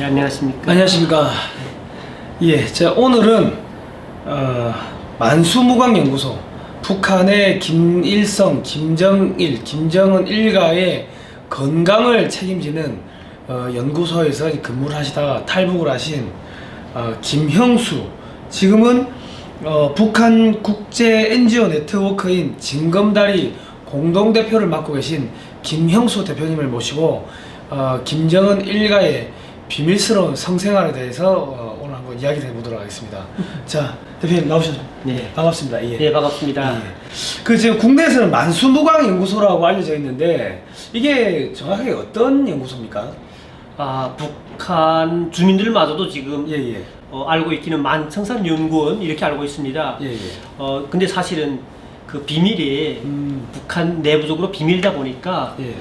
네, 안녕하십니까. 안녕하십니까. 예, 자 오늘은 어, 만수무강연구소 북한의 김일성, 김정일, 김정은 일가의 건강을 책임지는 어, 연구소에서 근무를 하시다가 탈북을 하신 어, 김형수 지금은 어, 북한 국제 NGO 네트워크인 진검다리 공동대표를 맡고 계신 김형수 대표님을 모시고 어, 김정은 일가의 비밀스러운 성생활에 대해서 어, 오늘 한번 이야기를 해보도록 하겠습니다. 자, 대표님 나오셨죠? 네. 반갑습니다. 예. 네, 반갑습니다. 예. 그 지금 국내에서는 만수무강 연구소라고 알려져 있는데 이게 정확하게 어떤 연구소입니까? 아, 북한 주민들마저도 지금 예, 예. 어, 알고 있기는 만청산 연구원 이렇게 알고 있습니다. 예, 예. 어, 근데 사실은 그 비밀이 음. 북한 내부적으로 비밀이다 보니까 예.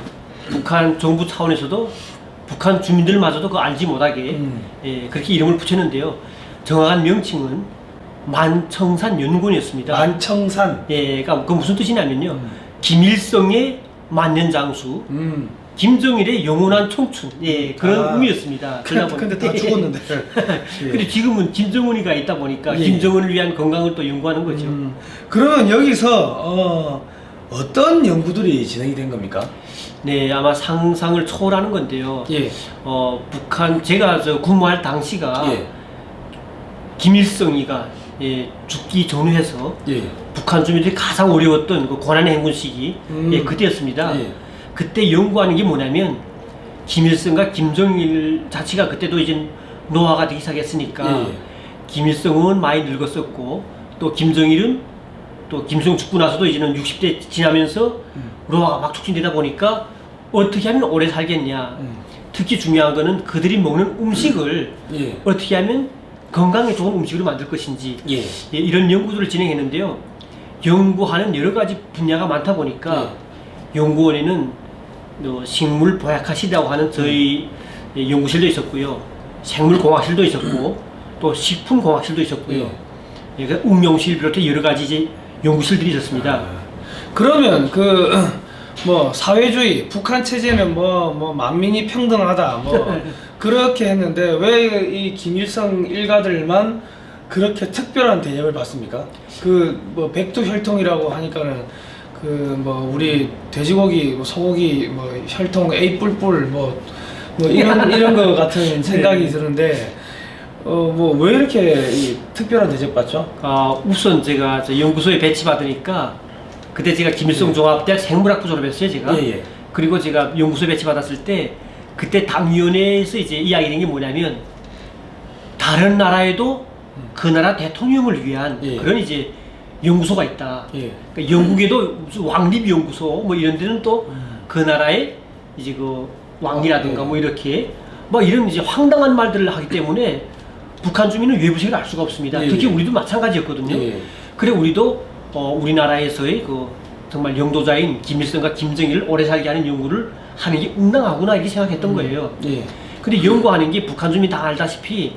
북한 정부 차원에서도 북한 주민들마저도 그 알지 못하게 음. 예, 그렇게 이름을 붙였는데요. 정확한 명칭은 만청산 연구원이었습니다. 만청산. 예, 그러니까 그 무슨 뜻이냐면요. 음. 김일성의 만년장수, 음. 김정일의 영원한 청춘, 예, 그런 아. 의미였습니다. 근데, 그러다 근데 다 보니- 죽었는데. 예. 근데 지금은 김정은이가 있다 보니까 예. 김정은을 위한 건강을 또 연구하는 거죠. 음. 그러면 여기서 어, 어떤 연구들이 진행이 된 겁니까? 네, 아마 상상을 초월하는 건데요. 예. 어, 북한 제가 저 근무할 당시가 예. 김일성이가 예, 죽기 전후해서 예. 북한 주민들이 가장 어려웠던 그 고난의 행군 시기 음. 예, 그때였습니다. 예. 그때 연구하는 게 뭐냐면 김일성과 김정일 자체가 그때도 이제 노화가 되기 시작했으니까 예. 김일성은 많이 늙었었고 또 김정일은 또 김일성 죽고 나서도 이제는 60대 지나면서 음. 노화가 막 촉진되다 보니까 어떻게 하면 오래 살겠냐. 음. 특히 중요한 거는 그들이 먹는 음식을 예. 어떻게 하면 건강에 좋은 음식으로 만들 것인지 예. 예, 이런 연구들을 진행했는데요. 연구하는 여러 가지 분야가 많다 보니까 연구원에는 어, 식물 보약하시다고 하는 저희 예, 연구실도 있었고요. 생물공학실도 있었고 또 식품공학실도 있었고요. 예, 그 응용실 비롯해 여러 가지 이제 연구실들이 있었습니다. 아, 그러면 그 뭐 사회주의 북한 체제는 뭐 뭐 만민이 평등하다 뭐 그렇게 했는데 왜 이 김일성 일가들만 그렇게 특별한 대접을 받습니까? 그 뭐 백두 혈통이라고 하니까는 그 뭐 우리 돼지고기 뭐 소고기 뭐 혈통 A 뿔뿔 뭐, 뭐 이런 이런 거 같은 생각이 네. 드는데 어 뭐 왜 이렇게 이 특별한 대접 받죠? 아, 우선 제가 저 연구소에 배치받으니까 그때 제가 김일성 종합대학 생물학부 졸업했어요, 제가. 예, 예. 그리고 제가 연구소에 배치받았을 때 그때 당위원회에서 이제 이야기된 게 뭐냐면 다른 나라에도 그 나라 대통령을 위한 예. 그런 이제 연구소가 있다. 예. 그러니까 영국에도 무슨 왕립 연구소 뭐 이런 데는 또 그 나라의 이제 그 왕이라든가 예. 뭐 이렇게 뭐 이런 이제 황당한 말들을 하기 때문에 북한 주민은 외부색을 알 수가 없습니다. 예, 특히 예. 우리도 마찬가지였거든요. 예. 그래 우리도 어, 우리나라에서의 그 정말 영도자인 김일성과 김정일을 오래 살게 하는 연구를 하는 게 응당하구나 이렇게 생각했던 거예요. 예. 근데 연구하는 게 북한 주민 다 알다시피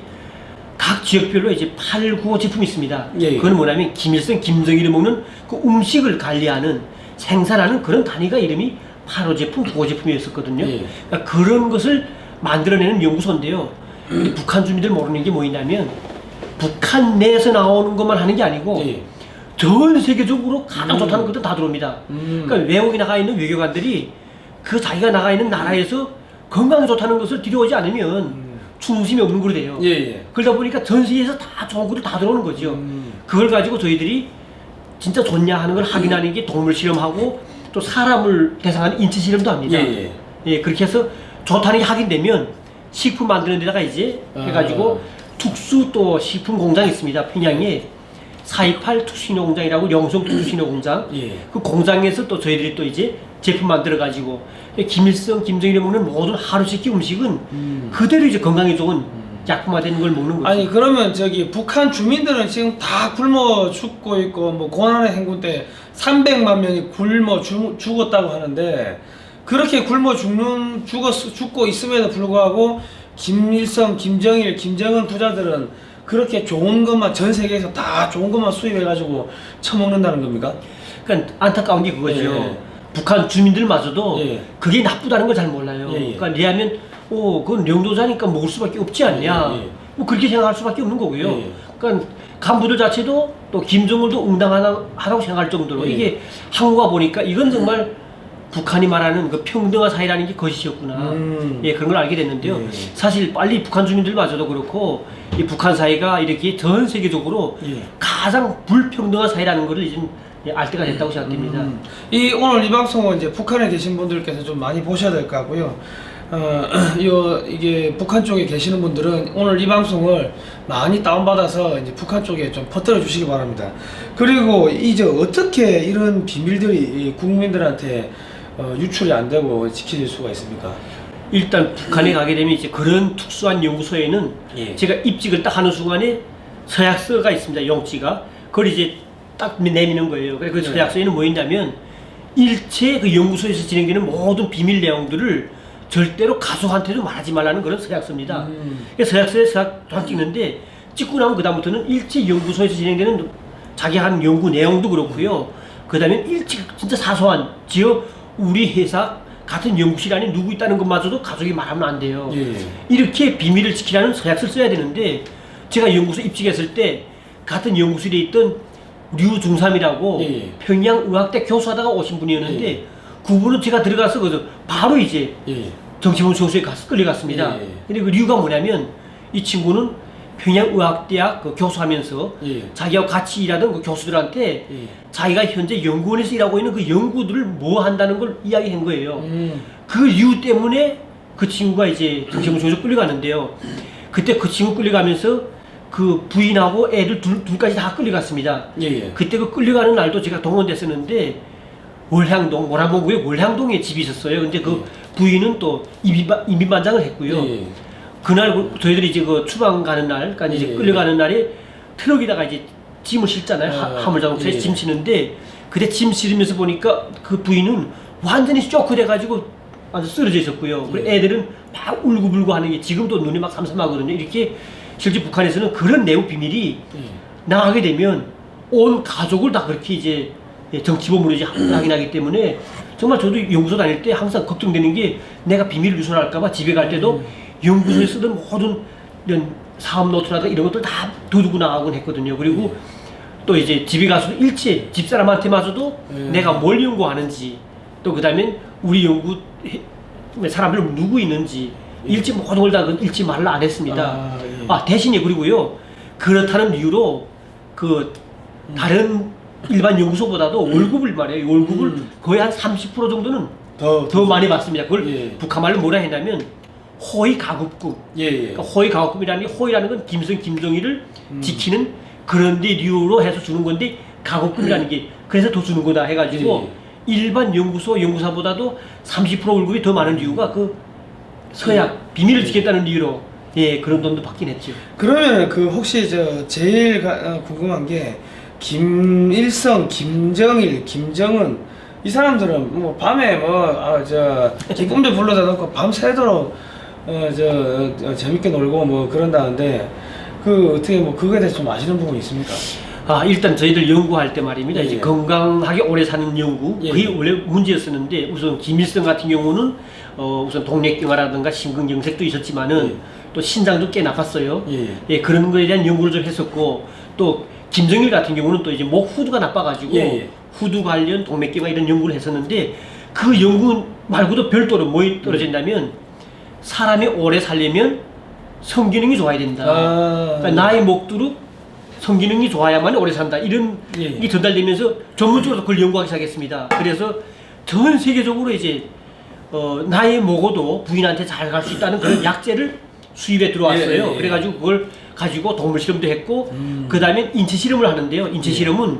각 지역별로 이제 8, 9호 제품이 있습니다. 예, 예. 그건 뭐냐면 김일성, 김정일이 먹는 그 음식을 관리하는 생산하는 그런 단위가 이름이 8호 제품, 9호 제품이었었거든요. 예. 그러니까 그런 것을 만들어내는 연구소인데요. 북한 주민들 모르는 게 뭐냐면 북한 내에서 나오는 것만 하는 게 아니고 예. 전 세계적으로 가장 음. 좋다는 것도 다 들어옵니다. 음. 그러니까 외국에 나가 있는 외교관들이 그 자기가 나가 있는 나라에서 건강에 좋다는 것을 들여오지 않으면 음. 충심이 없는 거로 돼요. 예, 예. 그러다 보니까 전 세계에서 다 좋은 것들 다 들어오는 거죠. 음. 그걸 가지고 저희들이 진짜 좋냐 하는 걸 확인하는 게 동물 실험하고 또 사람을 대상하는 인체 실험도 합니다. 예, 예. 예, 그렇게 해서 좋다는 게 확인되면 식품 만드는 데다가 이제 아. 해가지고 특수 또 식품 공장이 있습니다. 평양에 428 특수신호 공장이라고 영성 특수신호 공장. 예. 그 공장에서 또 저희들이 또 이제 제품 만들어 가지고 김일성, 김정일이 먹는 모든 하루 세끼 음식은 음. 그대로 이제 건강에 좋은 약품화되는 걸 먹는 거죠. 아니 그러면 저기 북한 주민들은 지금 다 굶어 죽고 있고 뭐 고난의 행군 때 300만 명이 굶어 죽, 죽었다고 하는데 그렇게 굶어 죽는 죽었 죽고 있음에도 불구하고 김일성, 김정일, 김정은 부자들은 그렇게 좋은 것만 전 세계에서 다 좋은 것만 수입해 가지고 처먹는다는 겁니까? 그러니까 안타까운 게 그거죠. 예. 북한 주민들마저도 예. 그게 나쁘다는 걸 잘 몰라요. 예, 예. 그러니까 왜냐하면 어, 그건 영도자니까 먹을 수밖에 없지 않냐. 예, 예. 뭐 그렇게 생각할 수밖에 없는 거고요. 예, 예. 그러니까 간부들 자체도 또 김정을도 응당하다고 생각할 정도로 예. 이게 한국가 보니까 이건 정말 북한이 말하는 그 평등한 사회라는 게 거짓이었구나. 음. 예, 그런 걸 알게 됐는데요. 예. 사실 빨리 북한 주민들마저도 그렇고 이 북한 사회가 이렇게 전 세계적으로 예. 가장 불평등한 사회라는 것을 이제 알 때가 됐다고 생각됩니다. 음. 이 오늘 이 방송은 이제 북한에 계신 분들께서 좀 많이 보셔야 될 것 같고요. 어, 요 이게 북한 쪽에 계시는 분들은 오늘 이 방송을 많이 다운받아서 이제 북한 쪽에 좀 퍼뜨려 주시기 바랍니다. 그리고 이제 어떻게 이런 비밀들이 이 국민들한테 어, 유출이 안 되고 지켜질 수가 있습니까? 일단 북한에 가게 되면 이제 그런 특수한 연구소에는 예. 제가 입직을 딱 하는 순간에 서약서가 있습니다. 영지가. 그걸 이제 딱 내미는 거예요. 그래 그 네. 서약서에는 뭐 있냐면 일체 그 연구소에서 진행되는 모든 비밀 내용들을 절대로 가족한테도 말하지 말라는 그런 서약서입니다. 음. 그 서약서에 서약 딱 찍는데 찍고 나면 그 다음부터는 일체 연구소에서 진행되는 자기 한 연구 내용도 그렇고요. 그 다음에 일체 진짜 사소한 지어 우리 회사 같은 연구실 안에 누구 있다는 것마저도 가족이 말하면 안 돼요. 예. 이렇게 비밀을 지키라는 서약서를 써야 되는데 제가 연구소 입직했을 때 같은 연구실에 있던 류중삼이라고 예, 예. 평양의학대 교수하다가 오신 분이었는데 예. 그분은 제가 들어가서 그 바로 이제 예. 정치본 소수에 가서 끌려갔습니다. 예, 예. 근데 그 이유가 뭐냐면 이 친구는 평양의학대학 그 교수하면서 예. 자기하고 같이 일하던 그 교수들한테 예. 자기가 현재 연구원에서 일하고 있는 그 연구들을 뭐 한다는 걸 이야기한 거예요. 음. 그 이유 때문에 그 친구가 이제 정신조절 끌려갔는데요. 그때 그 친구 끌려가면서 그 부인하고 애들 둘, 둘까지 다 끌려갔습니다. 예. 예. 그때 그 끌려가는 날도 제가 동원됐었는데 월향동 모란봉구에 월향동에 집이 있었어요. 근데 그 부인은 또 이민반, 이민반장을 했고요. 예. 그날 그 저희들이 이제 그 추방 가는 날까지 이제 예. 끌려가는 날에 트럭에다가 이제 짐을 실잖아요. 하- 아, 화물 자동차에 예. 짐 실는데 그때 짐 실으면서 보니까 그 부인은 완전히 쇼크돼 가지고 아주 쓰러져 있었고요. 그리고 예. 애들은 막 울고불고 하는 게 지금도 눈이 막 삼삼하거든요. 이렇게 실제 북한에서는 그런 내부 비밀이 예. 나가게 되면 온 가족을 다 그렇게 이제 정치범으로 이제 음. 확인하기 때문에 정말 저도 연구소 다닐 때 항상 걱정되는 게 내가 비밀을 누설할까봐 집에 갈 때도 음. 연구소에 쓰던 모든 이런 사업 노트라든가 이런 것들 다 도두고 나가곤 했거든요. 그리고 또 이제 집에 가서도 일체 집사람한테마저도 음. 내가 뭘 연구하는지 또 그다음에 우리 연구 해- 사람들 누구 있는지 일체 모든 걸 다 읽지 말라 안 했습니다. 아, 예. 아 대신에 그리고요 그렇다는 이유로 그 다른 일반 연구소보다도 월급을 말이에요 월급을 음. 거의 한 30% 정도는 더, 더 많이 받습니다 그걸 예. 북한 말로 뭐라 했냐면 호의 가급급 예. 예. 그러니까 호의 가급급이라는 게 호의라는 건 김성 김정일을 음. 지키는 그런 데 이유로 해서 주는 건데 가급급이라는 게 그래서 더 주는 거다 해가지고 일반 연구소 연구사보다도 30% 월급이 더 많은 이유가 그 서약 비밀을 예. 지켰다는 이유로 예 그런 돈도 받긴 했죠. 그러면 그 혹시 저 제일 가- 어, 궁금한 게 김일성, 김정일, 김정은 이 사람들은 뭐 밤에 뭐저 기쁨도 불러다 놓고 밤새도록 어저 어, 재밌게 놀고 뭐 그런다는데 그 어떻게 뭐 그거에 대해서 좀 아시는 부분이 있습니까? 아 일단 저희들 연구할 때 말입니다. 예, 이제 예. 건강하게 오래 사는 연구 예, 그게 예. 원래 문제였었는데 우선 김일성 같은 경우는 어 우선 동맥경화라든가 심근경색도 있었지만은 예. 또 신장도 꽤 나빴어요. 예. 예, 그런 거에 대한 연구를 좀 했었고 또 김정일 같은 경우는 또 이제 목 후두가 나빠가지고 예, 예. 후두 관련 동맥경화 이런 연구를 했었는데 그 연구 말고도 별도로 뭐 떨어진다면 사람이 오래 살려면 성기능이 좋아야 된다. 아, 그러니까 나의 목두룩 성기능이 좋아야만 오래 산다. 이런 예. 게 전달되면서 전문적으로 그걸 연구하기 시작했습니다. 그래서 전 세계적으로 이제 어, 나의 먹어도 부인한테 잘 갈 수 있다는 그런 약재를 수입에 들어왔어요. 예, 예, 예. 그래가지고 그걸 가지고 동물 실험도 했고 음. 그 다음에 인체 실험을 하는데요. 인체 실험은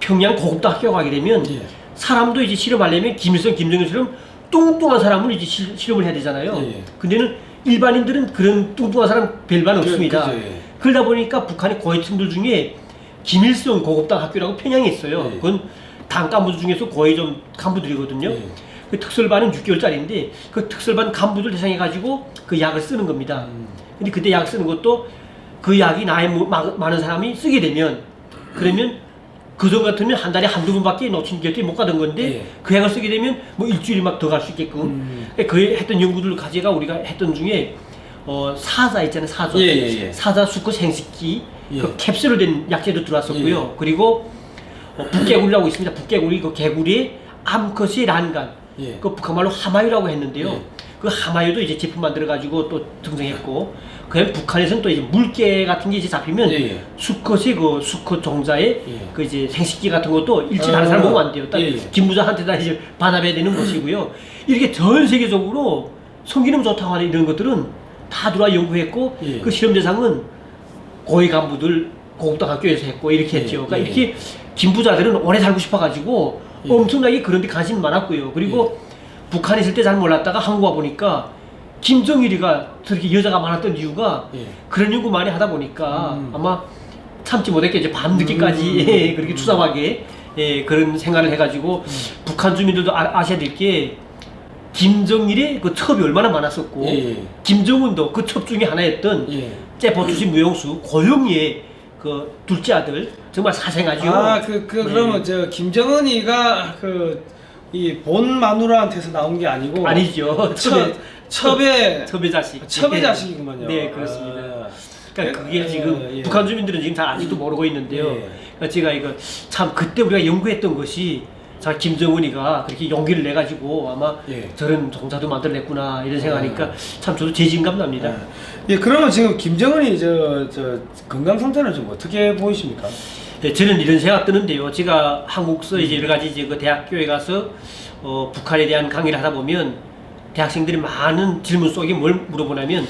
평양 고급대 학교 가게 되면 예. 사람도 이제 실험하려면 김일성, 김정일처럼 뚱뚱한 사람을 이제 실, 실험을 해야 되잖아요. 예, 예. 근데는 일반인들은 그런 뚱뚱한 사람 별반 없습니다. 그죠, 예. 그러다 보니까 북한의 고위층들 중에 김일성 고급당 학교라고 평양에 있어요. 예. 그건 당 간부들 중에서 거의 좀 간부들이거든요. 예. 그 특설반은 6개월짜리인데 그 특설반 간부들 대상해 가지고 그 약을 쓰는 겁니다. 음. 근데 그때 약 쓰는 것도 그 약이 나이 모- 마- 많은 사람이 쓰게 되면 그러면 그전 같으면 한 달에 한두 번밖에 놓친 곁에 못 가던 건데 예. 그 약을 쓰게 되면 뭐 일주일이 막더 갈 수 있게끔 음. 그 했던 연구들 가지가 우리가 했던 중에 어 사자 있잖아요 사자 예, 예, 예. 사자 수컷 생식기 예. 그 캡슐로 된 약재도 들어왔었고요 그리고 어, 북개구리라고 있습니다 북개구리 그 개구리의 암컷이 란간 예. 그 북한말로 하마유라고 했는데요 예. 그 하마유도 이제 제품 만들어 가지고 또 등장했고 그다음에 북한에서는 또 이제 물개 같은 게 이제 잡히면 예, 예. 수컷이 그 수컷 종자의 예. 그 이제 생식기 같은 것도 일치 다른 아, 사람 보면 안 돼요. 딱 예, 예. 김부장한테 다 이제 반합해야 되는 것이고요. 이렇게 전 세계적으로 성기능 좋다고 하는 이런 것들은 다 들어와 연구했고 예. 그 실험 대상은 고위 간부들 고급당 학교에서 했고 이렇게 예, 했죠. 그러니까 예. 이렇게 김부자들은 오래 살고 싶어가지고 예. 엄청나게 그런 데 관심이 많았고요. 그리고 북한에 있을 때 잘 몰랐다가 한국 와 보니까 김정일이가 저렇게 여자가 많았던 이유가 예. 그런 연구 많이 하다 보니까 음. 아마 참지 못했겠죠. 밤늦게까지 음. 예, 그렇게 추잡하게 예, 그런 생각을 해가지고 음. 북한 주민들도 아, 아셔야 될 게 김정일의 그 첩이 얼마나 많았었고 예, 예. 김정은도 그 첩 중에 하나였던 예. 제보 출신 무용수 고영희의 그 둘째 아들 정말 사생아죠. 아, 그, 그, 네. 그러면 저 김정은이가 그, 이 본 마누라한테서 나온 게 아니고. 아니죠. 첩, 첩의, 첩의 자식. 첩의 예. 자식이구만요. 네, 그렇습니다. 아. 그러니까 그게 예, 지금 예. 북한 주민들은 지금 잘 아직도 모르고 있는데요. 예. 그러니까 제가 이거 참 그때 우리가 연구했던 것이 자 김정은이가 그렇게 용기를 내 가지고 아마 예. 저런 종자도 만들어냈구나 이런 생각하니까 참 저도 재진감 납니다. 예, 그러면 지금 김정은이 저, 저, 건강 상태는 좀 어떻게 보이십니까? 예, 저는 이런 생각 드는데요. 제가 한국서 이제 여러 가지 이제 그 대학교에 가서 어, 북한에 대한 강의를 하다 보면 대학생들이 많은 질문 속에 뭘 물어보냐면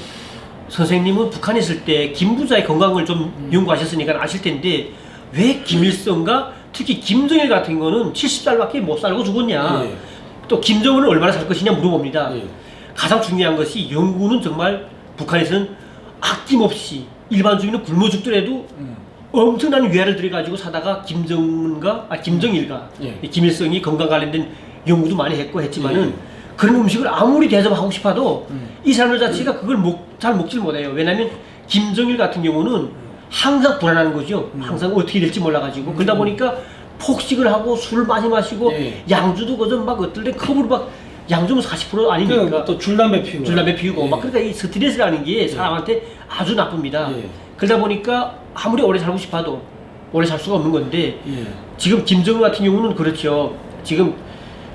선생님은 북한에 있을 때 김부자의 건강을 좀 연구하셨으니까 아실 텐데 왜 김일성과 특히 김정일 같은 거는 70살밖에 못 살고 죽었냐. 예. 또 김정은은 얼마나 살 것이냐 물어봅니다. 예. 가장 중요한 것이 연구는 정말 북한에서는 아낌없이 일반 주민은 굶어 죽더라도 음. 엄청난 위안을 들여가지고 사다가 김정은과 아 김정일과 예. 이 김일성이 건강 관련된 연구도 많이 했고 했지만은 예. 그런 음식을 아무리 대접하고 싶어도 음. 이 사람들 자체가 그걸 먹, 잘 먹질 못해요. 왜냐하면 김정일 같은 경우는 항상 불안한 거죠. 음. 항상 어떻게 될지 몰라가지고 그러다 보니까 폭식을 하고 술을 많이 마시고 예. 양주도 그저 막 어떨 때 컵으로 막 양주면 40% 아닙니까? 그, 또 줄담배 피우고. 줄담배 피우고 예. 막 그러니까 이 스트레스라는 게 사람한테 아주 나쁩니다. 예. 그러다 보니까 아무리 오래 살고 싶어도 오래 살 수가 없는 건데 예. 지금 김정은 같은 경우는 그렇죠. 지금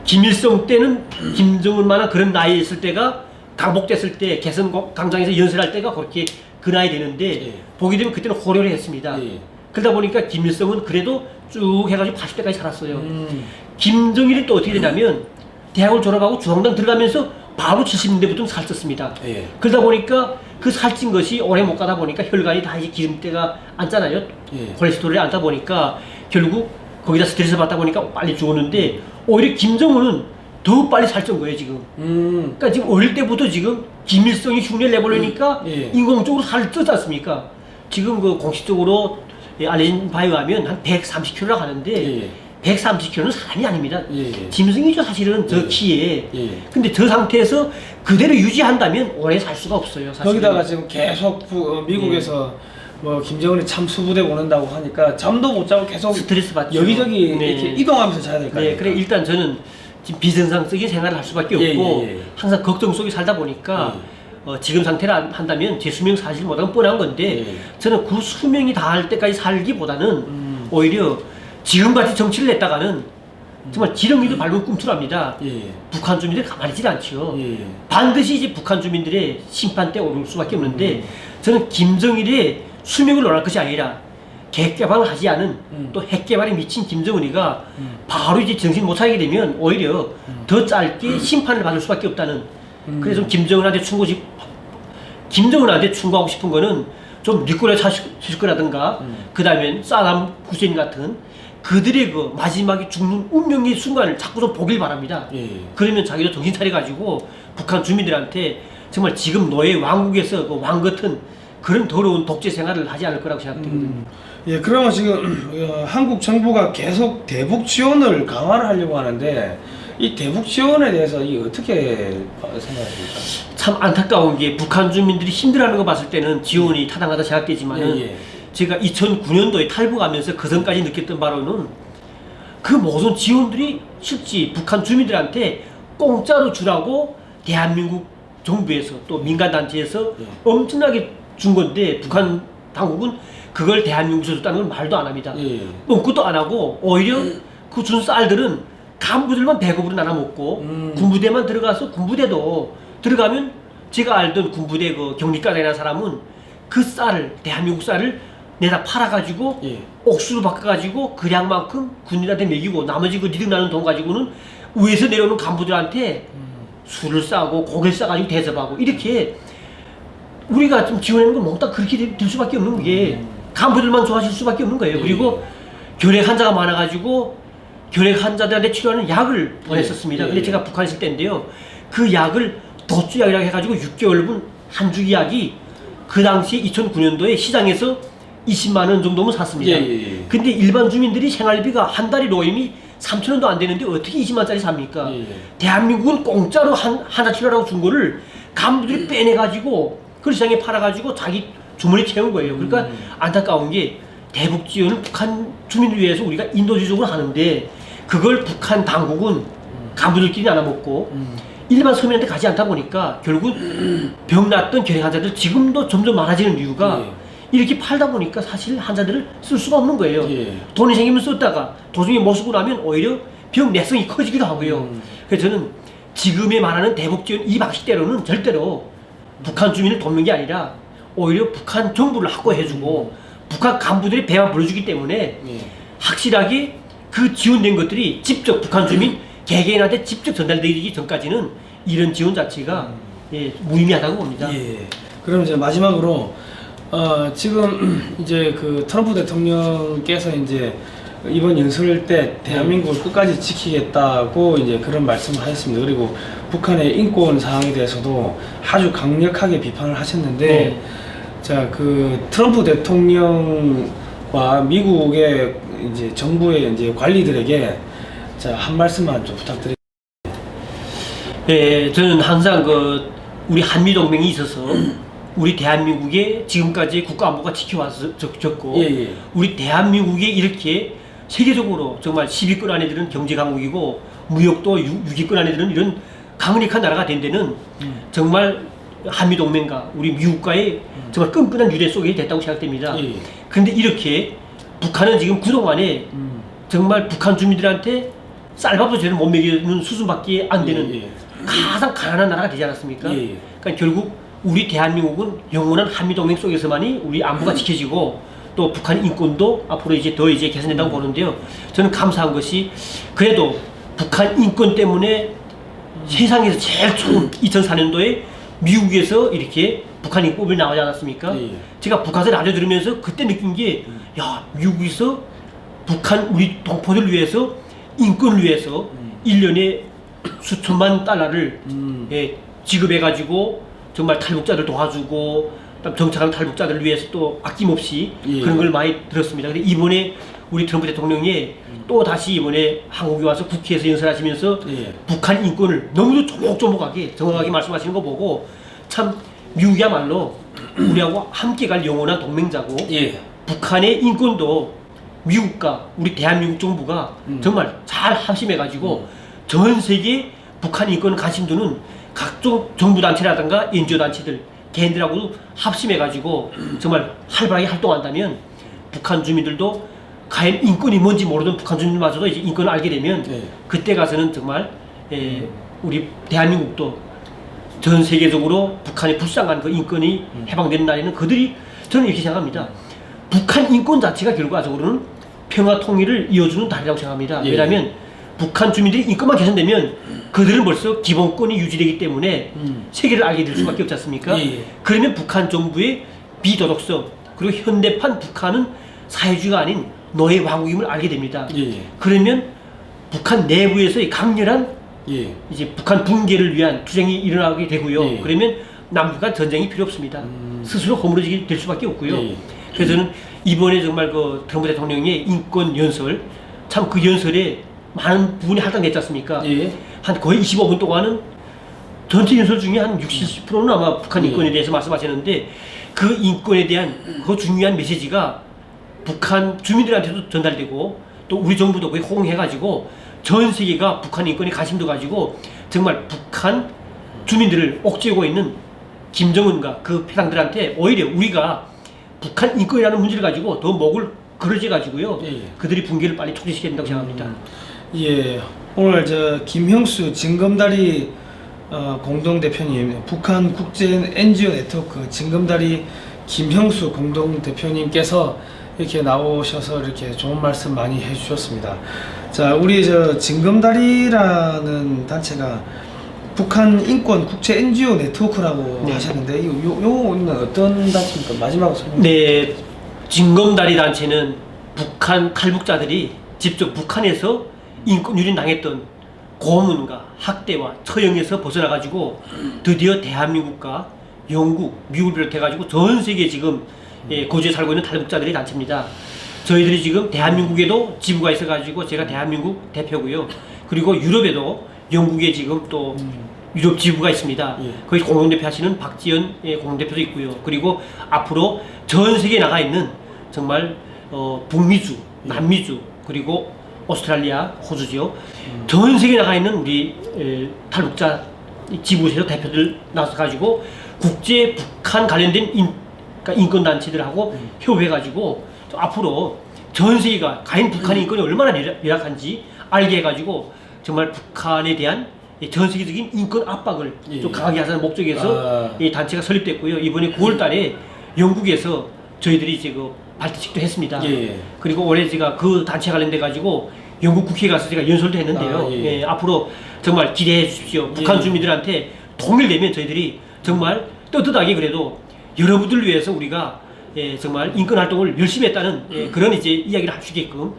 김일성 때는 김정은만한 그런 나이에 있을 때가 강복됐을 때 개선 고- 광장에서 연설할 때가 그렇게 그 나이 되는데 예. 보게 되면 그때는 호려를 했습니다. 예. 그러다 보니까 김일성은 그래도 쭉 해가지고 80대까지 살았어요. 음. 김정일이 또 어떻게 되냐면 대학을 졸업하고 중앙당 들어가면서 바로 70년대부터 살쪘습니다. 예. 그러다 보니까 그 살찐 것이 오래 못 가다 보니까 혈관이 다 이제 기름때가 앉잖아요. 예. 콜레스테롤이 앉다 보니까 결국 거기다 스트레스 받다 보니까 빨리 죽었는데 오히려 김정은은 더 빨리 살찐 거예요 지금. 음. 그러니까 지금 어릴 때부터 지금 김일성이 흉내를 내보려니까 예. 인공적으로 살을 쪘지 않습니까? 지금 그 공식적으로 예, 알려진 바에 의하면 한 130kg나 가는데 예. 130kg는 사람이 아닙니다. 예, 예. 짐승이죠 사실은 저 예. 키에. 예. 근데 저 상태에서 그대로 유지한다면 오래 살 수가 없어요. 사실은. 거기다가 지금 계속 부- 어, 미국에서 뭐 김정은이 참 수부대 오는다고 하니까 잠도 못 자고 계속 스트레스 받죠. 여기저기 네. 이렇게 이동하면서 자야 될거 네? 그래 일단 저는 지금 비정상적인 생활을 할 수밖에 예, 없고 예, 예. 항상 걱정 속에 살다 보니까 어, 지금 상태를 안- 한다면 제 수명 사실 못하면 뻔한 건데 예. 저는 그 수명이 닿을 때까지 살기보다는 음. 오히려 지금같이 정치를 냈다가는 정말 지렁이도 밟은 꿈틀합니다. 예. 북한 주민들이 가만히 있지 않죠. 예. 반드시 이제 북한 주민들의 심판대 오를 수밖에 없는데 음. 저는 김정일의 수명을 논할 것이 아니라 핵개발을 하지 않은 음. 또 핵개발에 미친 김정은이가 음. 바로 이제 정신 못 차리게 되면 오히려 더 짧게 심판을 받을 수밖에 없다는 음. 그래서 김정은한테 충고지 김정은한테 충고하고 싶은 거는 좀 니콜라 차슈크라든가 음. 그 다음엔 사담 후세인 같은 그들의 그 마지막에 죽는 운명의 순간을 자꾸 좀 보길 바랍니다. 예. 그러면 자기도 정신 차려가지고 북한 주민들한테 정말 지금 노예 왕국에서 그 왕 같은 그런 더러운 독재 생활을 하지 않을 거라고 생각되거든요. 음. 예, 그러면 지금 어, 한국 정부가 계속 대북 지원을 강화를 하려고 하는데 이 대북 지원에 대해서 이 어떻게 생각하십니까? 참 안타까운 게 북한 주민들이 힘들어하는 거 봤을 때는 지원이 타당하다 생각되지만은 예, 예. 제가 2009년도에 탈북하면서 그 전까지 느꼈던 바로는 그 모든 지원들이 실제 북한 주민들한테 공짜로 주라고 대한민국 정부에서 또 민간단체에서 예. 엄청나게 준 건데 북한 당국은 그걸 대한민국에서 줬다는 건 말도 안 합니다. 예. 뻥끗도 안 하고 오히려 그 준 쌀들은 간부들만 배급으로 나눠 먹고 음. 군부대만 들어가서 군부대도 들어가면 제가 알던 군부대 그 경리과장이라는 사람은 그 쌀을 대한민국 쌀을 내다 팔아가지고 예. 옥수로 바꿔가지고 그 양만큼 군인한테 먹이고 나머지 그 니들 나는 돈 가지고는 위에서 내려오는 간부들한테 술을 싸고 고기를 싸가지고 대접하고 이렇게 우리가 좀 지원하는 건 몽땅 그렇게 될- 될 수밖에 없는 게 간부들만 좋아질 수밖에 없는 거예요. 예. 그리고 결핵 환자가 많아가지고 결핵 환자들한테 치료하는 약을 보냈었습니다. 예. 근데 제가 북한에 있을 때인데요. 그 약을 도주약이라고 해가지고 6개월분 한 주기 약이 그 당시 2009년도에 시장에서 20만 원 정도면 샀습니다. 예, 예, 예. 근데 일반 주민들이 생활비가 한 달에 노임이 3천 원도 안 되는데 어떻게 20만짜리 삽니까? 예, 예. 대한민국은 공짜로 한, 하나 치료라고 준 거를 간부들이 빼내가지고 그 시장에 팔아가지고 자기 주머니 채운 거예요. 그러니까 안타까운 게 대북 지원을 북한 주민을 위해서 우리가 인도주의적으로 하는데 그걸 북한 당국은 간부들끼리 나눠 먹고 음. 일반 서민한테 가지 않다 보니까 결국 병 났던 결핵 환자들 지금도 점점 많아지는 이유가 예. 이렇게 팔다 보니까 사실 환자들을 쓸 수가 없는 거예요. 예. 돈이 생기면 썼다가 도중에 못 쓰고 나면 오히려 병 내성이 커지기도 하고요. 음. 그래서 저는 지금에 말하는 대북 지원 이 방식대로는 절대로 북한 주민을 돕는 게 아니라 오히려 북한 정부를 확보해주고 북한 간부들이 배만 불러주기 때문에 예. 확실하게 그 지원된 것들이 직접 북한 주민 개개인한테 직접 전달되기 전까지는 이런 지원 자체가 예, 무의미하다고 봅니다. 예. 그럼 이제 마지막으로 어, 지금 이제 그 트럼프 대통령께서 이제 이번 연설 때 대한민국을 끝까지 지키겠다고 이제 그런 말씀을 하셨습니다. 그리고 북한의 인권 사항에 대해서도 아주 강력하게 비판을 하셨는데 네. 자그 트럼프 대통령과 미국의 이제 정부의 이제 관리들에게 자 한 말씀만 좀 부탁드립니다. 예, 저는 항상 그 우리 한미 동맹이 있어서 우리 대한민국의 지금까지 국가 안보가 지켜왔었고 예, 예. 우리 대한민국이 이렇게 세계적으로 정말 10위권 안에 드는 경제 강국이고 무역도 6, 위권 안에 드는 이런 강력한 나라가 된 데는 정말 한미 동맹과 우리 미국과의 정말 끈끈한 유대 속에 됐다고 생각됩니다. 예. 그런데 이렇게 북한은 지금 그동안에 음. 정말 북한 주민들한테 쌀밥도 제대로 못 먹이는 수준밖에 안 되는 예, 예. 가장 가난한 나라가 되지 않았습니까? 예, 예. 그러니까 결국 우리 대한민국은 영원한 한미 동맹 속에서만이 우리 음. 안보가 지켜지고 또 북한 인권도 앞으로 이제 더 이제 개선된다고 음. 보는데요. 저는 감사한 것이 그래도 북한 인권 때문에 음. 세상에서 제일 처음 2004년도에 미국에서 이렇게 북한 인권이 나오지 않았습니까? 예, 예. 제가 북한서 라디오 들으면서 그때 느낀 게, 야, 미국에서 북한 우리 동포들 위해서 인권을 위해서 일 1년에 수천만 달러를 음. 예, 지급해가지고 정말 탈북자들 도와주고 정착한 탈북자들을 위해서 또 아낌없이 예. 그런 걸 많이 들었습니다. 근데 이번에 우리 트럼프 대통령이 또 다시 이번에 한국에 와서 국회에서 연설하시면서 예. 북한 인권을 너무도 조목조목하게 정확하게 말씀하시는 거 보고 참 미국이야말로 우리하고 함께 갈 영원한 동맹자고 예. 북한의 인권도 미국과 우리 대한민국 정부가 음. 정말 잘 합심해가지고 전 세계 북한 인권 관심 두는 각종 정부 단체라든가 NGO 단체들 개인들하고도 합심해가지고 정말 활발하게 활동한다면 북한 주민들도 과연 인권이 뭔지 모르던 북한 주민들마저도 이제 인권을 알게 되면 네. 그때 가서는 정말 에, 우리 대한민국도 전 세계적으로 북한이 불쌍한 그 인권이 해방되는 날에는 그들이 저는 이렇게 생각합니다. 북한 인권 자체가 결과적으로는 평화 통일을 이어주는 다리라고 생각합니다. 예. 왜냐하면 북한 주민들이 인권만 개선되면 그들은 벌써 기본권이 유지되기 때문에 음. 세계를 알게 될 수밖에 없지 않습니까? 예, 예. 그러면 북한 정부의 비도덕성 그리고 현대판 북한은 사회주의가 아닌 노예 왕국임을 알게 됩니다. 예, 예. 그러면 북한 내부에서의 강렬한 예. 이제 북한 붕괴를 위한 투쟁이 일어나게 되고요. 예. 그러면 남북한 전쟁이 필요 없습니다. 음. 스스로 허물어지게 될 수밖에 없고요. 예. 그래서 저는 이번에 정말 그 트럼프 대통령의 인권 연설 참 그 연설에 많은 부분이 할당됐지 않습니까? 예. 한 거의 25분 동안은 전체 연설 중에 한 60, 70%는 아마 북한 예. 인권에 대해서 말씀하셨는데 그 인권에 대한 그 중요한 메시지가 북한 주민들한테도 전달되고 또 우리 정부도 거의 호응해가지고 전 세계가 북한 인권에 관심도 가지고 정말 북한 주민들을 옥죄고 있는 김정은과 그 패당들한테 오히려 우리가 북한 인권이라는 문제를 가지고 더 목을 그러지 가지고요. 예, 예. 그들이 붕괴를 빨리 촉진시켜야 된다고 생각합니다. 예, 오늘 저 김형수 징검다리 어, 공동 대표님, 북한 국제 NGO 네트워크 징검다리 김형수 공동 대표님께서 이렇게 나오셔서 이렇게 좋은 말씀 많이 해주셨습니다. 자, 우리 저 징검다리라는 단체가 북한 인권 국제 NGO 네트워크라고 네. 하셨는데 요, 요, 요는 어떤 단체입니까? 마지막으로 설명. 네, 진검다리 단체는 북한 탈북자들이 직접 북한에서 인권 유린 당했던 고문과 학대와 처형에서 벗어나 가지고 드디어 대한민국과 영국, 미국을 비롯해 가지고 전 세계 지금 예, 거주에 살고 있는 탈북자들의 단체입니다. 저희들이 지금 대한민국에도 지부가 있어 가지고 제가 대한민국 대표고요. 그리고 유럽에도 영국에 지금 또 유럽 지부가 있습니다. 예. 거기 공동대표 하시는 박지연 예, 공동대표도 있고요. 그리고 앞으로 전 세계에 나가 있는 정말 어, 북미주, 남미주 그리고 오스트랄리아, 호주죠. 전 세계에 나가 있는 우리 에, 탈북자 지부에서 대표들 나서 가지고 국제 북한 관련된 인, 그러니까 인권 단체들하고 협의해 가지고 앞으로 전 세계가 과연 북한 의 인권이 얼마나 열악- 열악한지 알게 해가지고 정말 북한에 대한 이전 세계적인 인권 압박을 예. 좀 강하게 하자는 목적에서 아. 이 단체가 설립됐고요. 이번에 9월 달에 영국에서 저희들이 이제 그 발대식도 했습니다. 예. 그리고 올해 제가 그 단체 관련돼 가지고 영국 국회에 가서 제가 연설도 했는데요. 아, 예. 예, 앞으로 정말 기대해 주십시오. 북한 예. 주민들한테 통일되면 저희들이 정말 떳떳하게 그래도 여러분들 위해서 우리가 예, 정말 인권 활동을 열심히 했다는 예, 그런 이제 이야기를 할 수 있게끔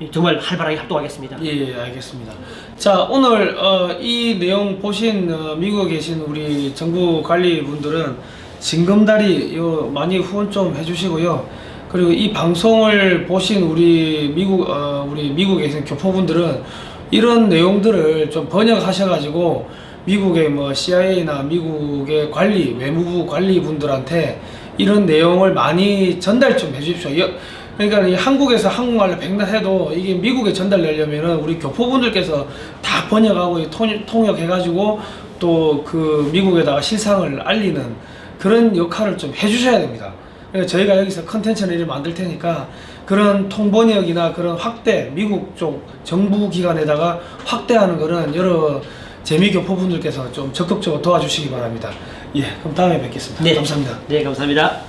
예, 정말 활발하게 활동하겠습니다. 예, 알겠습니다. 자, 오늘 어, 이 내용 보신 어, 미국에 계신 우리 정부 관리 분들은 징검다리 요 많이 후원 좀 해주시고요. 그리고 이 방송을 보신 우리 미국 어, 우리 미국에 계신 교포분들은 이런 내용들을 좀 번역하셔가지고 미국의 뭐 CIA나 미국의 관리 외무부 관리분들한테 이런 내용을 많이 전달 좀 해주십시오. 여- 그러니까 이 한국에서 한국말로 백날해도 이게 미국에 전달되려면은 우리 교포분들께서 다 번역하고 통, 통역해가지고 또 그 미국에다가 실상을 알리는 그런 역할을 좀 해주셔야 됩니다. 그래서 저희가 여기서 컨텐츠를 만들 테니까 그런 통번역이나 그런 확대 미국 쪽 정부 기관에다가 확대하는 거는 여러 재미교포분들께서 좀 적극적으로 도와주시기 바랍니다. 예, 그럼 다음에 뵙겠습니다. 감사합니다. 네, 감사합니다.